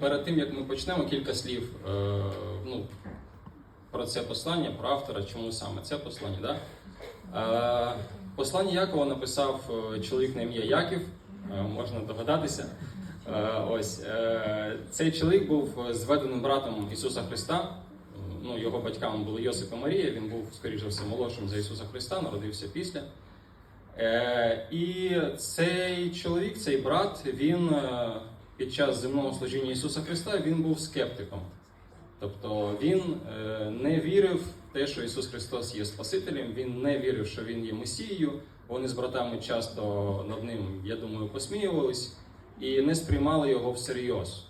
перед тим як ми почнемо, кілька слів е, ну, про це послання, про автора, чому саме це послання. Да? Е, послання Якова написав е, чоловік на ім'я Яків, е, можна догадатися. Е, ось е, цей чоловік був зведеним братом Ісуса Христа. Ну, його батьками були Йосип і Марія. Він був, скоріше все, молодшим за Ісуса Христа, народився після. Е, і цей чоловік, цей брат, він е, під час земного служіння Ісуса Христа він був скептиком. Тобто він е, не вірив в те, що Ісус Христос є Спасителем, він не вірив, що Він є Месією. Вони з братами часто над ним, я думаю, посміювались і не сприймали його всерйоз.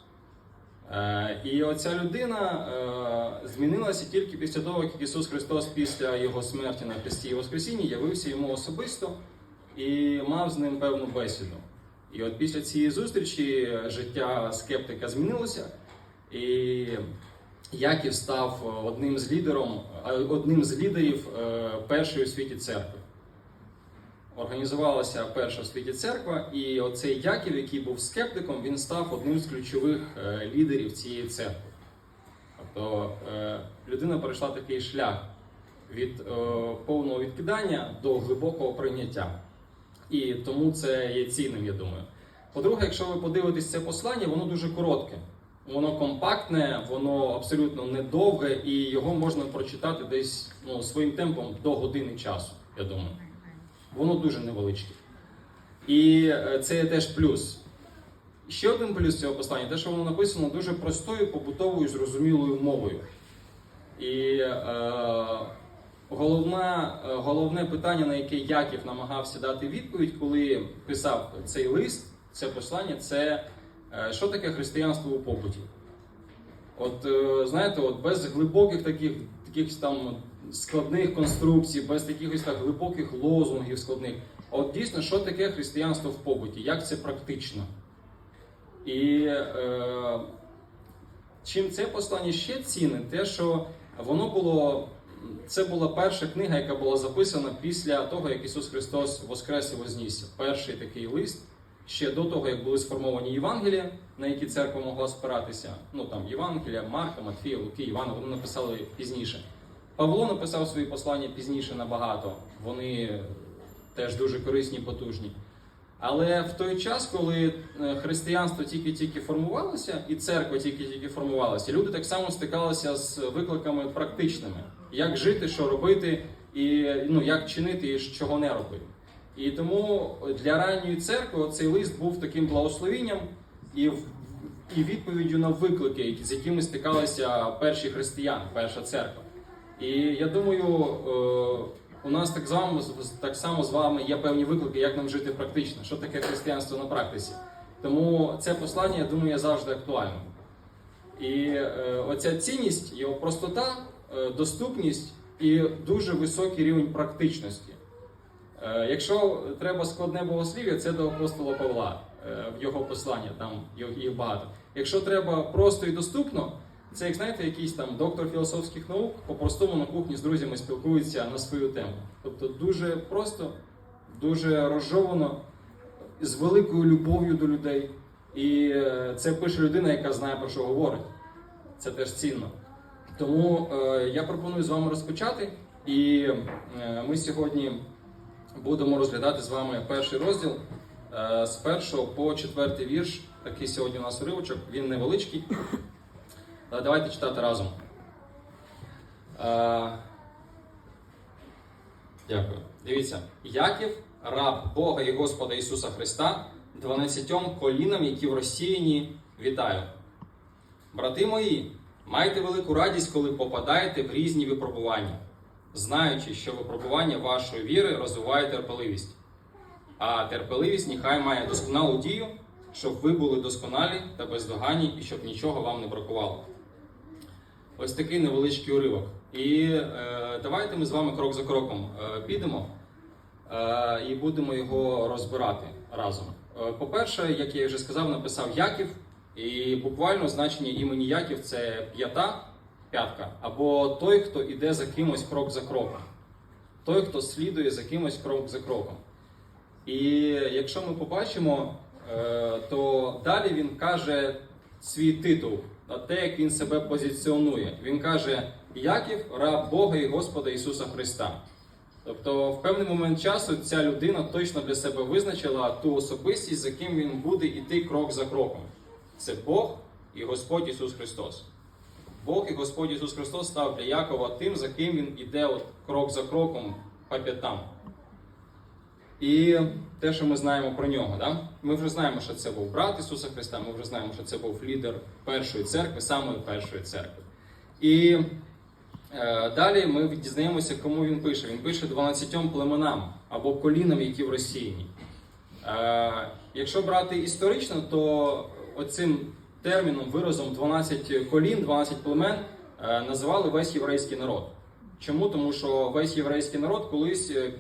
Е, І оця людина е, змінилася тільки після того, як Ісус Христос після Його смерті на Христі і Воскресінні явився йому особисто і мав з ним певну бесіду. І от після цієї зустрічі життя скептика змінилося, і Яків став одним з лідером, е, одним з лідерів е, першої у світі церкви. Організувалася перша в світі церква, і оцей Яків, який був скептиком, він став одним з ключових е, лідерів цієї церкви. Тобто е, людина пройшла такий шлях від е, повного відкидання до глибокого прийняття. І тому це є цінним, я думаю. По-друге, якщо ви подивитесь це послання, воно дуже коротке. Воно компактне, воно абсолютно недовге, і його можна прочитати десь ну, своїм темпом до години часу, я думаю. Воно дуже невеличке. І е, це є теж плюс. Ще один плюс цього послання, те, що воно написано дуже простою, побутовою, зрозумілою мовою. І е, головне, головне питання, на яке Яків намагався дати відповідь, коли писав цей лист, це послання, це е, що таке християнство у побуті. От е, знаєте, от без глибоких таких, таких там складних конструкцій, без таких ось так глибоких лозунгів складних. От дійсно, що таке християнство в побуті, як це практично? І е, чим це послання ще цінне, те, що воно було. Це була перша книга, яка була записана після того, як Ісус Христос воскрес і вознісся. Перший такий лист ще до того, як були сформовані Євангелія, на які церква могла спиратися. Ну там Євангелія, Марка, Матфія, Луки, Івана, вони написали пізніше. Павло написав свої послання пізніше набагато. Вони теж дуже корисні потужні. Але в той час, коли е, християнство тільки-тільки формувалося, і церква тільки-тільки формувалася, люди так само стикалися з викликами практичними: як жити, що робити, і ну, як чинити, і чого не робити. І тому для ранньої церкви цей лист був таким благословенням і, і відповіддю на виклики, з якими стикалися перші християни, перша церква. І я думаю, е, у нас так, вами, так само з вами є певні виклики, як нам жити практично, що таке християнство на практиці. Тому це послання, я думаю, є завжди актуальним. І е, оця цінність, його простота, доступність і дуже високий рівень практичності. Е, Якщо треба складне богослів'я, це до апостола Павла е, в його послання, там їх багато. Якщо треба просто і доступно, це як знаєте, якийсь там доктор філософських наук по-простому на кухні з друзями спілкується на свою тему. Тобто дуже просто, дуже розжовано, з великою любов'ю до людей. І е, це пише людина, яка знає про що говорить. Це теж цінно. Тому е, я пропоную з вами розпочати. І е, ми сьогодні будемо розглядати з вами перший розділ е, з першого по четвертий вірш. Такий сьогодні у нас уривочок, він невеличкий. Е, Давайте читати разом. Е, Дякую. Дивіться, Яків, раб Бога і Господа Ісуса Христа, дванадцятьом колінам, які в розсіяні, вітаю. Брати мої, майте велику радість, коли попадаєте в різні випробування, знаючи, що випробування вашої віри розвиває терпеливість. А терпеливість нехай має досконалу дію, щоб ви були досконалі та бездоганні і щоб нічого вам не бракувало. Ось такий невеличкий уривок. І е, давайте ми з вами крок за кроком е, підемо е, і будемо його розбирати разом. Е, по-перше, як я вже сказав, написав Яків, і буквально значення імені Яків це п'ята, п'ятка, або той, хто іде за кимось крок за кроком, той, хто слідує за кимось крок за кроком. І якщо ми побачимо, е, то далі він каже свій титул, на те, як він себе позиціонує. Він каже: Яків, раб Бога і Господа Ісуса Христа. Тобто, в певний момент часу ця людина точно для себе визначила ту особистість, за ким він буде йти крок за кроком. Це Бог і Господь Ісус Христос. Бог і Господь Ісус Христос став для Якова тим, за ким він іде от крок за кроком по п'ятам. І те, що ми знаємо про нього, да? ми вже знаємо, що це був брат Ісуса Христа, ми вже знаємо, що це був лідер першої церкви, самої першої церкви. І е, далі ми дізнаємося, кому він пише. Він пише 12 племенам або колінам, які в Росії. Е, якщо брати історично, то оцим терміном, виразом 12 колін, 12 племен е, називали весь єврейський народ. Чому? Тому що весь єврейський народ колись е,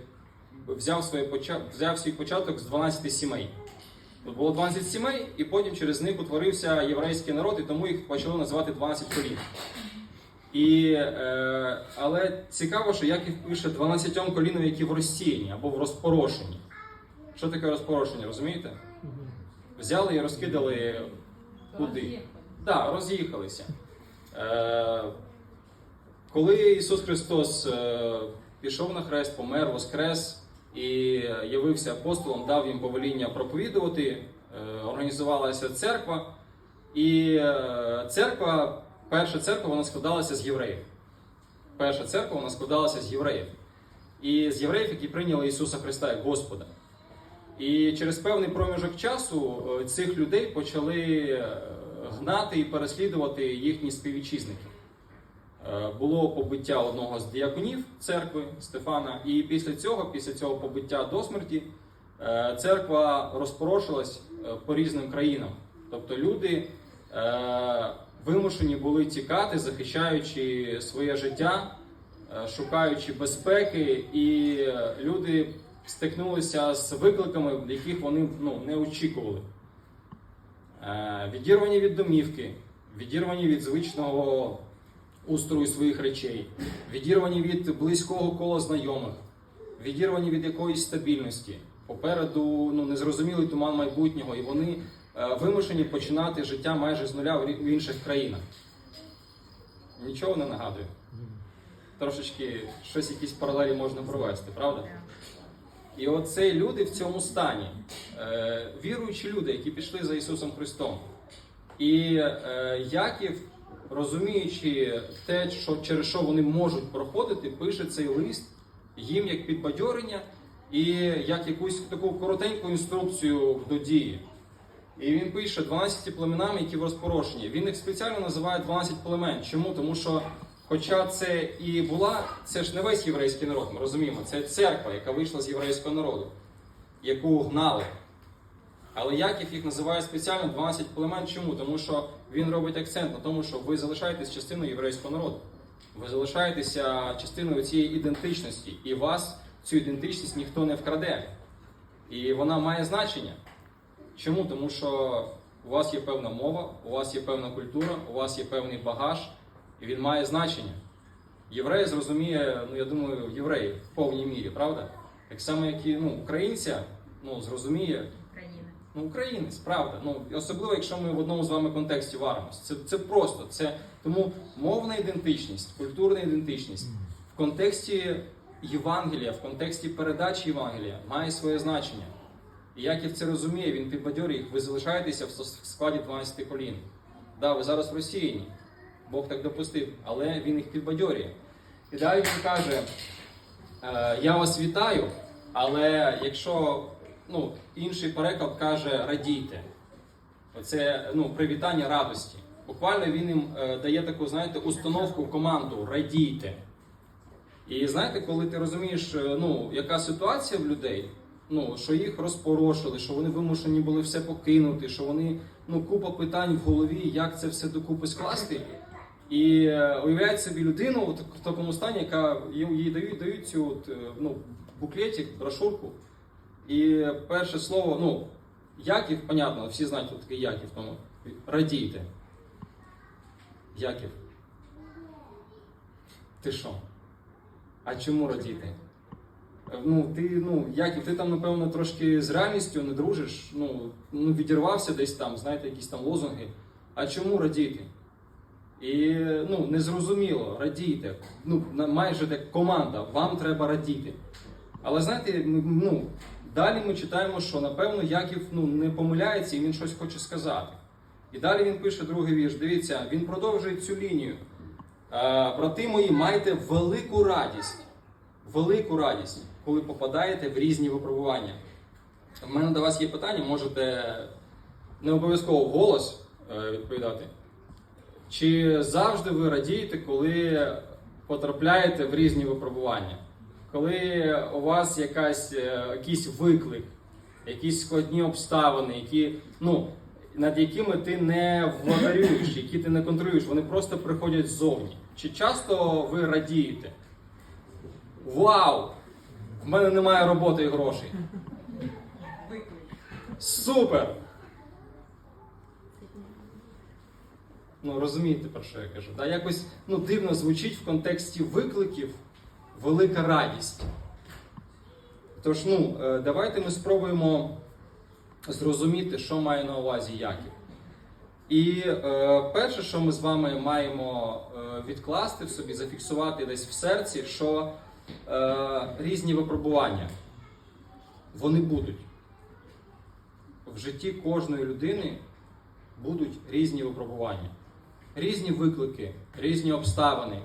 взяв, своє взяв свій початок з 12 сімей. Тут було 12 сімей, і потім через них утворився єврейський народ, і тому їх почали називати 12 колін. І, е, але цікаво, що Яків пише 12 колінам, які в розсіянні або в розпорошенні. Що таке розпорошення, розумієте? Взяли і розкидали куди? Так, роз'їхалися. Е, коли Ісус Христос е, пішов на хрест, помер, воскрес і явився апостолом, дав їм повеління проповідувати, е, організувалася церква. І е, церква, перша церква, вона складалася з євреїв. Перша церква вона складалася з євреїв. І з євреїв, які прийняли Ісуса Христа як Господа. І через певний проміжок часу е, цих людей почали е, гнати і переслідувати їхні співвітчизники. Е, Було побиття одного з діаконів церкви Стефана, і після цього, після цього побиття до смерті, церква розпорошилась по різним країнам. Тобто люди вимушені були тікати, захищаючи своє життя, шукаючи безпеки, і люди стикнулися з викликами, яких вони ну, не очікували. Е, Відірвані від домівки, відірвані від звичного устрою своїх речей, відірвані від близького кола знайомих, відірвані від якоїсь стабільності. Попереду ну, незрозумілий туман майбутнього, і вони е, вимушені починати життя майже з нуля в в інших країнах. Нічого не нагадую. Трошечки щось, якісь паралелі можна провести, правда? І оце люди в цьому стані, е, віруючі люди, які пішли за Ісусом Христом. І е, Яків, розуміючи те, що, через що вони можуть проходити, пише цей лист їм як підбадьорення і як якусь таку коротеньку інструкцію до дії. І він пише 12 племенам, які в розпорошенні. Він їх спеціально називає 12 племен. Чому? Тому що, хоча це і була, це ж не весь єврейський народ, ми розуміємо, це церква, яка вийшла з єврейського народу, яку гнали. Але Яків їх називає спеціально 12 племен. Чому? Тому що він робить акцент на тому, що ви залишаєтесь частиною єврейського народу. Ви залишаєтеся частиною цієї ідентичності, і вас цю ідентичність ніхто не вкраде. І вона має значення. Чому? Тому що у вас є певна мова, у вас є певна культура, у вас є певний багаж, і він має значення. Єврей зрозуміє, ну я думаю, єврей в повній мірі, правда? Так само, як і ну, українця ну, зрозуміє. Ну, українець, правда. Ну, особливо, якщо ми в одному з вами контексті варимося. Це, це просто. Це, тому мовна ідентичність, культурна ідентичність в контексті Євангелія, в контексті передачі Євангелія має своє значення. І Яків це розуміє, він підбадьорює їх, ви залишаєтеся в в складі 12 колін. Да, ви зараз в Росії, Бог так допустив, але він їх підбадьорює. І далі він каже: Е, Я вас вітаю, але якщо ну, інший переклад каже радійте. Оце ну, привітання радості. Буквально він їм е, дає таку, знаєте, установку, команду радійте. І знаєте, коли ти розумієш, е, ну, яка ситуація в людей, ну, що їх розпорошили, що вони вимушені були все покинути, що вони ну, купа питань в голові, як це все докупи скласти. І е, уявляють собі людину в такому стані, яка їй дають, дають цю от, е, ну, буклетик, брошурку. І перше слово, ну, Яків, понятно, всі знають, хто такий Яків, тому радійте. Яків. Ти що? А чому радіти? Е, Ну, ти, ну, Яків, ти там, напевно, трошки з реальністю не дружиш, ну, ну відірвався десь там, знаєте, якісь там лозунги. А чому радіти? І ну, незрозуміло, радійте. Ну, майже як команда, вам треба радіти. Але знаєте, ну, далі ми читаємо, що напевно Яків ну, не помиляється і він щось хоче сказати. І далі він пише другий вірш. Дивіться, він продовжує цю лінію. Е, Брати мої, майте велику радість, велику радість, коли попадаєте в різні випробування. У мене до вас є питання, можете не обов'язково вголос е, відповідати. Чи завжди ви радієте, коли потрапляєте в різні випробування? Коли у вас якась, е, якийсь виклик, якісь складні обставини, які, ну, над якими ти не владарюєш, які ти не контролюєш, вони просто приходять ззовні. Чи часто ви радієте? Вау! В мене немає роботи і грошей. Супер! Ну, розумієте, про що я кажу. Да? Якось ну, дивно звучить в контексті викликів велика радість. Тож, ну, е, давайте ми спробуємо зрозуміти, що має на увазі Яків. І е, перше, що ми з вами маємо е, відкласти в собі, зафіксувати десь в серці, що е, різні випробування вони будуть. В житті кожної людини будуть різні випробування, різні виклики, різні обставини.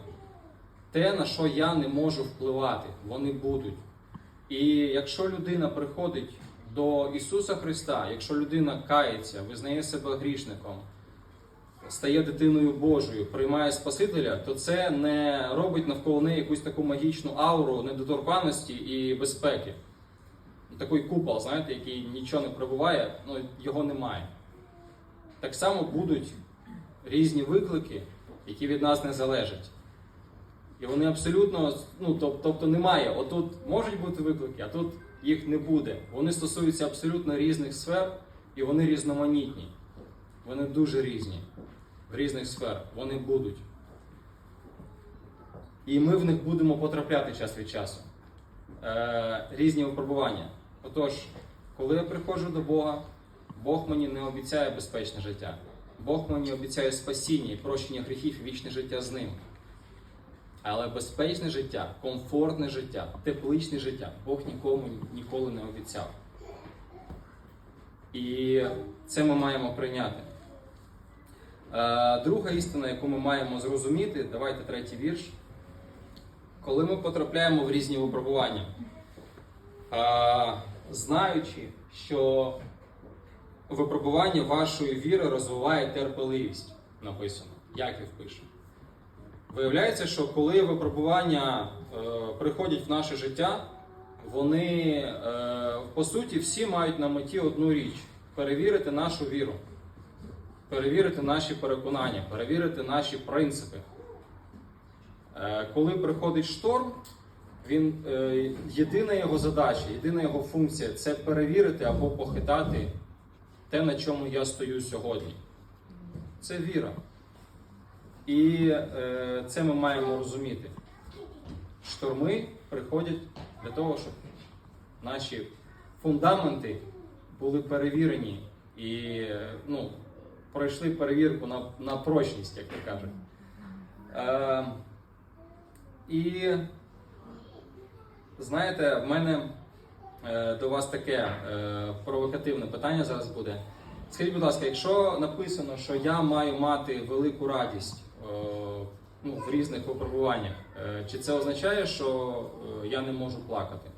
Те, на що я не можу впливати, вони будуть. І якщо людина приходить до Ісуса Христа, якщо людина кається, визнає себе грішником, стає дитиною Божою, приймає Спасителя, то це не робить навколо неї якусь таку магічну ауру недоторканності і безпеки. Такий купол, знаєте, який нічого не прибуває, ну його немає. Так само будуть різні виклики, які від нас не залежать. І вони абсолютно, ну тобто немає. Отут можуть бути виклики, а тут їх не буде. Вони стосуються абсолютно різних сфер, і вони різноманітні. Вони дуже різні в різних сфер. Вони будуть. І ми в них будемо потрапляти час від часу. Е, різні випробування. Отож, коли я приходжу до Бога, Бог мені не обіцяє безпечне життя. Бог мені обіцяє спасіння і прощення гріхів і вічне життя з ним. Але безпечне життя, комфортне життя, тепличне життя Бог нікому ніколи не обіцяв. І це ми маємо прийняти. Е, Друга істина, яку ми маємо зрозуміти, давайте третій вірш. Коли ми потрапляємо в різні випробування, е, знаючи, що випробування вашої віри розвиває терпеливість, написано, Яків пише. Виявляється, що коли випробування е, приходять в наше життя, вони е, по суті всі мають на меті одну річ перевірити нашу віру, перевірити наші переконання, перевірити наші принципи. Е, коли приходить шторм, він, е, єдина його задача, єдина його функція це перевірити або похитати те, на чому я стою сьогодні. Це віра. І е, це ми маємо розуміти. Шторми приходять для того, щоб наші фундаменти були перевірені і е, ну, пройшли перевірку на, на прочність, як то кажуть. Е, і знаєте, в мене до вас таке е, провокативне питання зараз буде. Скажіть, будь ласка, якщо написано, що я маю мати велику радість е, ну, в різних випробуваннях, е, чи це означає, що е, я не можу плакати?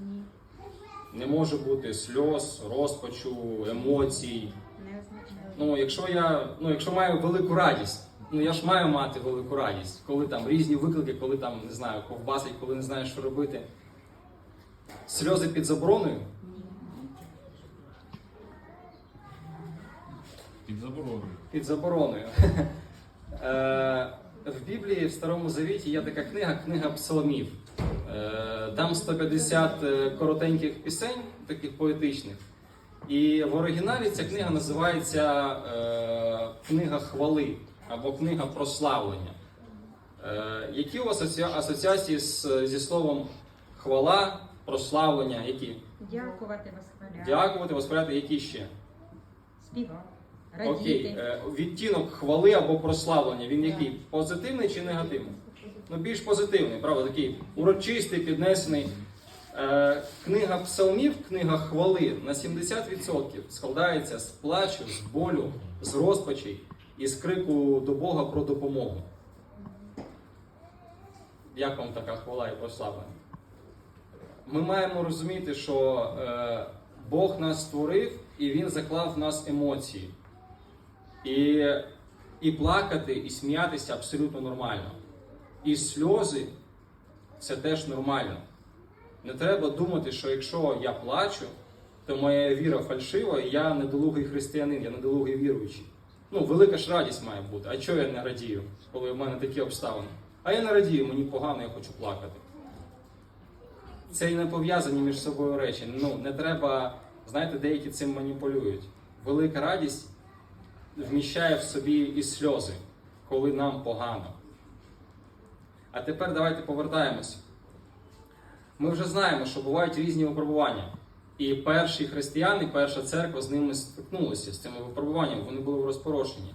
Ні, Не може бути сльоз, розпачу, емоцій. не означає. Ну, якщо я ну, якщо маю велику радість, ну я ж маю мати велику радість, коли там різні виклики, коли там не знаю, ковбасить, коли не знаєш, що робити. Сльози під забороною. Під забороною. Під забороною. Е, В Біблії в Старому Завіті є така книга, книга псалмів. Е, Там 150 е, коротеньких пісень, таких поетичних. І в оригіналі ця книга називається Книга хвали або Книга прославлення. Які у вас асоціації зі словом хвала, прославлення? Які? Дякувати, восхваляти, Дякувати, восхваляти, які ще? співати. Окей, Радіти. е, відтінок хвали або прославлення, він який? Позитивний чи негативний? Ну, більш позитивний, правда, такий урочистий, піднесений. Е, книга псалмів, книга хвали на 70% складається з плачу, з болю, з розпачей і з крику до Бога про допомогу. Як вам така хвала і прославлення? Ми маємо розуміти, що е, Бог нас створив і Він заклав в нас емоції. І, і плакати, і сміятися абсолютно нормально. І сльози це теж нормально. Не треба думати, що якщо я плачу, то моя віра фальшива, і я недолугий християнин, я недолугий віруючий. Ну, велика ж радість має бути. А чого я не радію, коли в мене такі обставини? А я не радію, мені погано, я хочу плакати. Це і не пов'язані між собою речі. Ну, не треба, знаєте, деякі цим маніпулюють. Велика радість вміщає в собі і сльози, коли нам погано. А тепер давайте повертаємося. Ми вже знаємо, що бувають різні випробування. І перші християни, перша церква з ними стикнулася з цими випробуваннями, вони були в розпорошенні.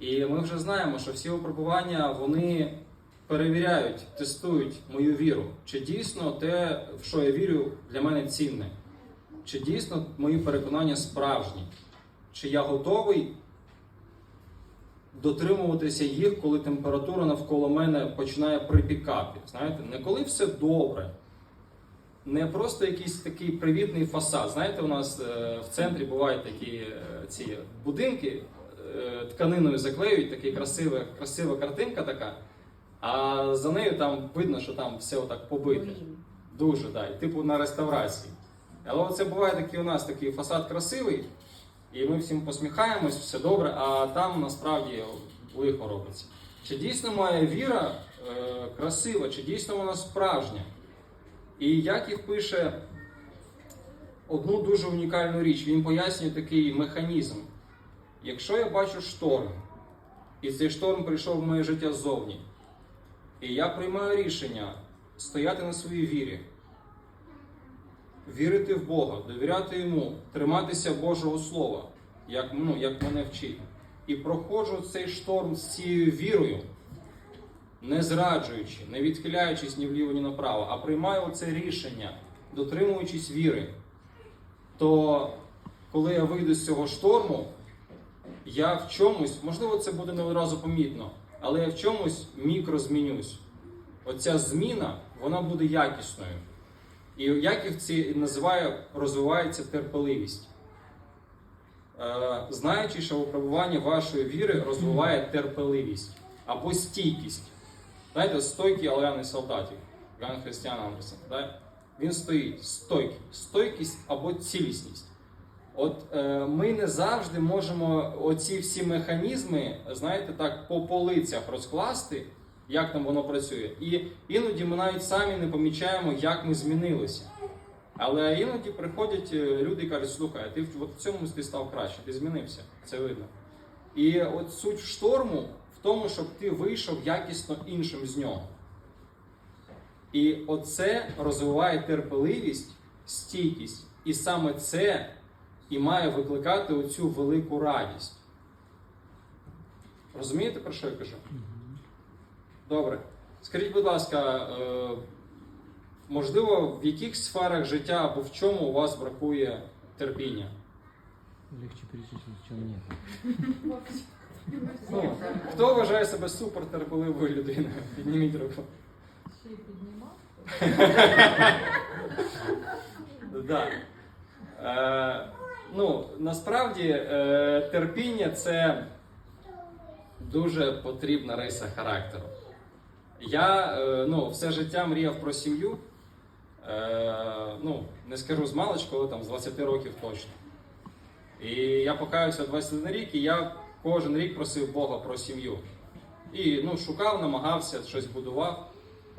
І ми вже знаємо, що всі випробування вони перевіряють, тестують мою віру. Чи дійсно те, в що я вірю, для мене цінне? Чи дійсно мої переконання справжні? Чи я готовий дотримуватися їх, коли температура навколо мене починає припікати? Знаєте, не коли все добре, не просто якийсь такий привітний фасад. Знаєте, у нас е, в центрі бувають такі е, ці будинки, е, тканиною заклеюють, така красива, красива картинка така, а за нею там видно, що там все отак побите. Дуже, да, і типу на реставрації. Але оце буває такий у нас такий фасад красивий, і ми всім посміхаємось, все добре, а там насправді лихо робиться. Чи дійсно моя віра е, красива, чи дійсно вона справжня? І Яків пише одну дуже унікальну річ. Він пояснює такий механізм. Якщо я бачу шторм, і цей шторм прийшов в моє життя ззовні, і я приймаю рішення стояти на своїй вірі, вірити в Бога, довіряти Йому, триматися Божого Слова, як, ну, як мене вчить, і проходжу цей шторм з цією вірою, не зраджуючи, не відхиляючись ні вліво, ні направо, а приймаю це рішення, дотримуючись віри, то коли я вийду з цього шторму, я в чомусь, можливо, це буде не одразу помітно, але я в чомусь мікро змінюсь. Оця зміна, вона буде якісною. І Яків це називає, розвивається терпеливість. Е, знаючи, що випробування вашої віри розвиває терпеливість або стійкість. Знаєте, стойкий Олеаний солдатів, Ганн Христіан Андерсен. Він стоїть стойкий, стойкість або цілісність. От е, ми не завжди можемо оці всі механізми, знаєте, так по полицях розкласти, як там воно працює. І іноді ми навіть самі не помічаємо, як ми змінилися. Але іноді приходять е, люди і кажуть, слухай, ти в цьому ти став краще, ти змінився, це видно. І от суть шторму в тому, щоб ти вийшов якісно іншим з нього. І оце розвиває терпеливість, стійкість. І саме це і має викликати оцю велику радість. Розумієте, про що я кажу? Добре. Скажіть, будь ласка, е, можливо, в яких сферах життя або в чому у вас бракує терпіння? Легче перечислить, в чем нет. Ну, хто вважає себе супертерпеливою людиною? Підніміть руку. Ще й піднімав. Да. Ну, насправді е, терпіння це дуже потрібна риса характеру. Я е, ну, все життя мріяв про сім'ю. Е, ну, не скажу з маличку, але там з 20 років точно. І я покаюся 21 рік, і я кожен рік просив Бога про сім'ю. І ну, шукав, намагався, щось будував.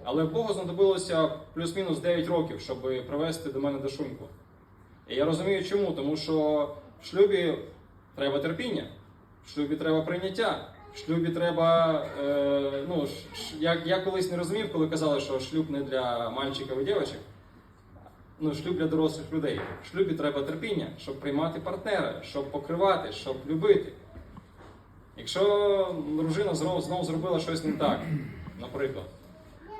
Але Богу знадобилося плюс-мінус 9 років, щоб привести до мене Дашуньку. І я розумію, чому. Тому що в шлюбі треба терпіння, в шлюбі треба прийняття, в шлюбі треба. Е, ну, ш- я, я колись не розумів, коли казали, що шлюб не для мальчиків і дівчаток. Ну, шлюб для дорослих людей. В шлюбі треба терпіння, щоб приймати партнера, щоб покривати, щоб любити. Якщо дружина знову зробила щось не так, наприклад,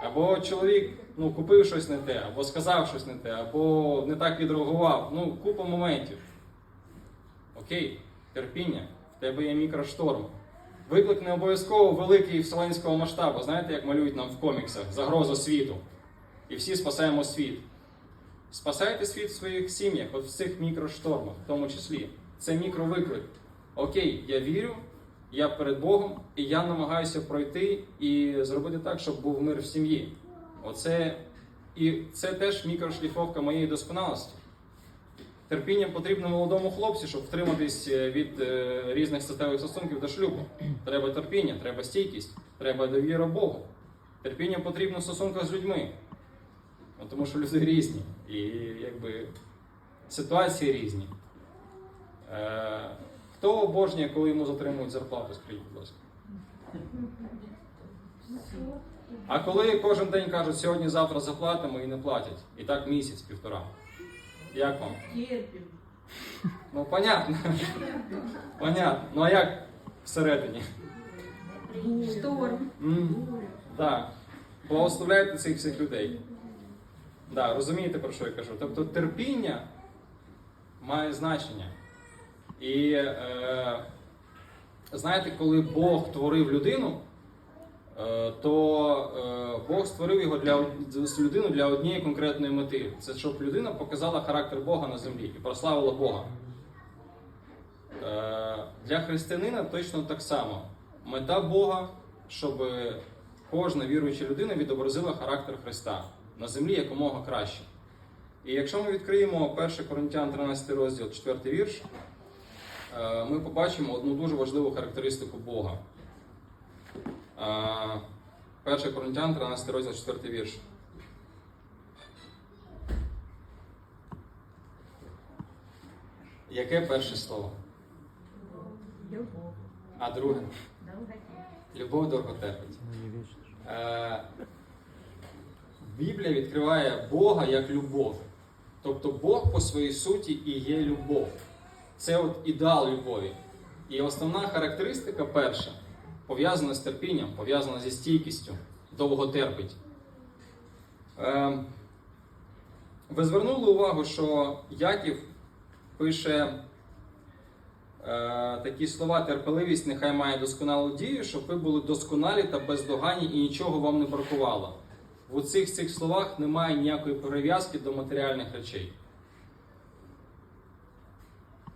або чоловік ну, купив щось не те, або сказав щось не те, або не так відреагував, ну, купа моментів. Окей, терпіння, в тебе є мікрошторм. Виклик не обов'язково великий вселенського масштабу. Знаєте, як малюють нам в коміксах загроза світу. І всі спасаємо світ. Спасайте світ в своїх сім'ях, от в цих мікроштормах, в тому числі. Це мікровиклик. Окей, я вірю, я перед Богом, і я намагаюся пройти і зробити так, щоб був мир в сім'ї. Оце і це теж мікрошліфовка моєї досконалості. Терпіння потрібно молодому хлопцю, щоб втриматись е, від е, різних статевих стосунків до шлюбу. Треба терпіння, треба стійкість, треба довіра Богу. Терпіння потрібно в стосунках з людьми. Ну, тому що люди різні. І якби ситуації різні. Е, хто обожнює, коли йому затримують зарплату, скажіть, будь ласка. А коли кожен день кажуть, сьогодні, завтра заплатимо і не платять. І так місяць, півтора. Як вам? Терпим. Ну, понятно. Понятно. Ну а як всередині? Шторм. Так. Благословляйте цих всіх людей. Да, розумієте, про що я кажу? Тобто терпіння має значення. І е, знаєте, коли Бог творив людину, то е, Бог створив його для людину для однієї конкретної мети. Це щоб людина показала характер Бога на землі і прославила Бога. Е, Для християнина точно так само. Мета Бога, щоб кожна віруюча людина відобразила характер Христа на землі якомога краще. І якщо ми відкриємо 1 Коринтян 13 розділ, 4 вірш, е, ми побачимо одну дуже важливу характеристику Бога. Е, 1 Коринтян 13 розділ, 4 вірш. Яке перше слово? Любовь. А друге? Любов довго терпить. Е, Біблія відкриває Бога як любов. Тобто Бог по своїй суті і є любов. Це от ідеал любові. І основна характеристика перша пов'язана з терпінням, пов'язана зі стійкістю, довго терпить. Е, ви звернули увагу, що Яків пише е, такі слова: терпеливість нехай має досконалу дію, щоб ви були досконалі та бездоганні і нічого вам не бракувало. В цих цих словах немає ніякої прив'язки до матеріальних речей.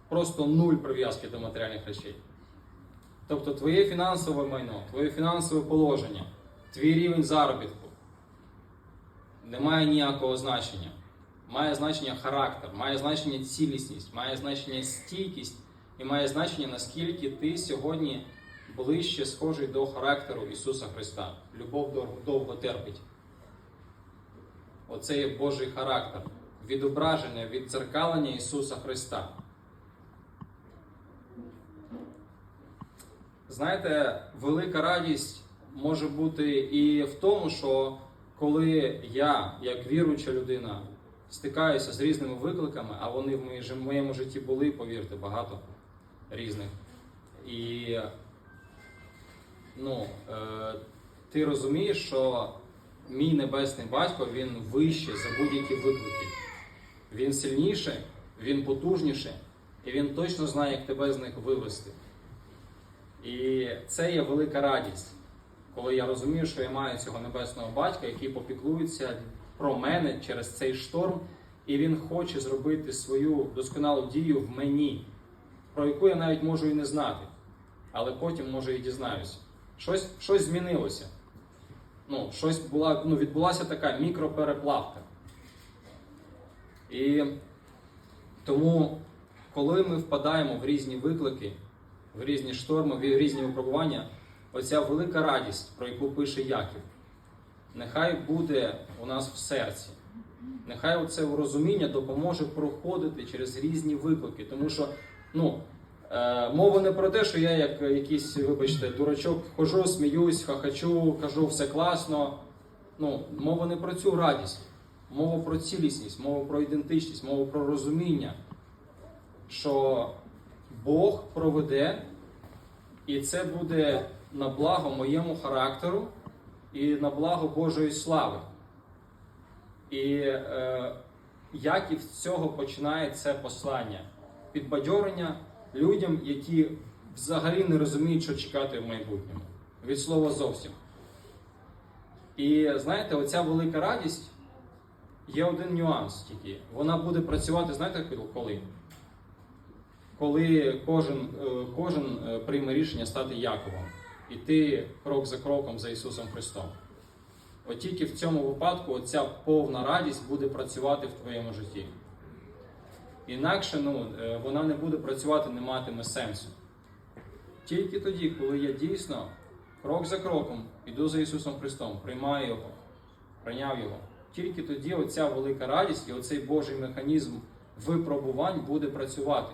Просто нуль прив'язки до матеріальних речей. Тобто твоє фінансове майно, твоє фінансове положення, твій рівень заробітку не має ніякого значення. Має значення характер, має значення цілісність, має значення стійкість і має значення, наскільки ти сьогодні ближче схожий до характеру Ісуса Христа. Любов довго терпить. Оце є Божий характер, відображення, віддзеркалення Ісуса Христа. Знаєте, велика радість може бути і в тому, що коли я, як віруюча людина, стикаюся з різними викликами, а вони в моєму житті були, повірте, багато різних. І ну, е, ти розумієш, що мій небесний батько він вище за будь-які виклики. Він сильніший, він потужніший, і він точно знає, як тебе з них вивести. І це є велика радість, коли я розумію, що я маю цього небесного батька, який попіклується про мене через цей шторм, і він хоче зробити свою досконалу дію в мені, про яку я навіть можу і не знати, але потім може і дізнаюся. Щось, щось змінилося. Ну, щось була, ну, відбулася така мікропереплавка. І тому, коли ми впадаємо в різні виклики, в різні шторми, в різні випробування, оця велика радість, про яку пише Яків, нехай буде у нас в серці. Нехай оце розуміння допоможе проходити через різні виклики. Тому що ну, е, мова не про те, що я як якийсь, вибачте, дурачок хожу, сміюсь, хахачу, кажу, все класно. Ну, мова не про цю радість, мова про цілісність, мова про ідентичність, мова про розуміння, що Бог проведе І це буде на благо моєму характеру і на благо Божої слави. І е, як із цього починає це послання? Підбадьорення людям, які взагалі не розуміють, що чекати в майбутньому. Від слова зовсім. І знаєте, оця велика радість є один нюанс тільки. Вона буде працювати, знаєте, коли? Коли кожен, е, кожен е, прийме рішення стати Яковом, іти крок за кроком за Ісусом Христом. От тільки в цьому випадку оця повна радість буде працювати в твоєму житті. Інакше ну, е, вона не буде працювати, не матиме сенсу. Тільки тоді, коли я дійсно крок за кроком іду за Ісусом Христом, приймаю Його, прийняв Його, тільки тоді оця велика радість і оцей Божий механізм випробувань буде працювати.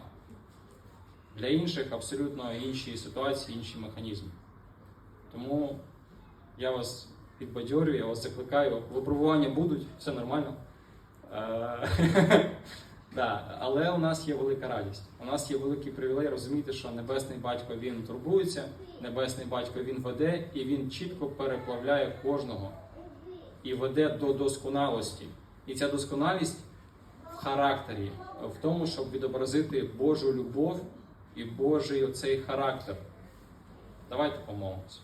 Для інших абсолютно інші ситуації, інші механізми. Тому я вас підбадьорюю, я вас закликаю. Випробування будуть, все нормально. Е, Да, але у нас є велика радість. У нас є великий привілей розуміти, що Небесний Батько він турбується, Небесний Батько він веде і він чітко переплавляє кожного і веде до досконалості. І ця досконалість в характері, в тому, щоб відобразити Божу любов і Божий оцей характер. Давайте помолимося.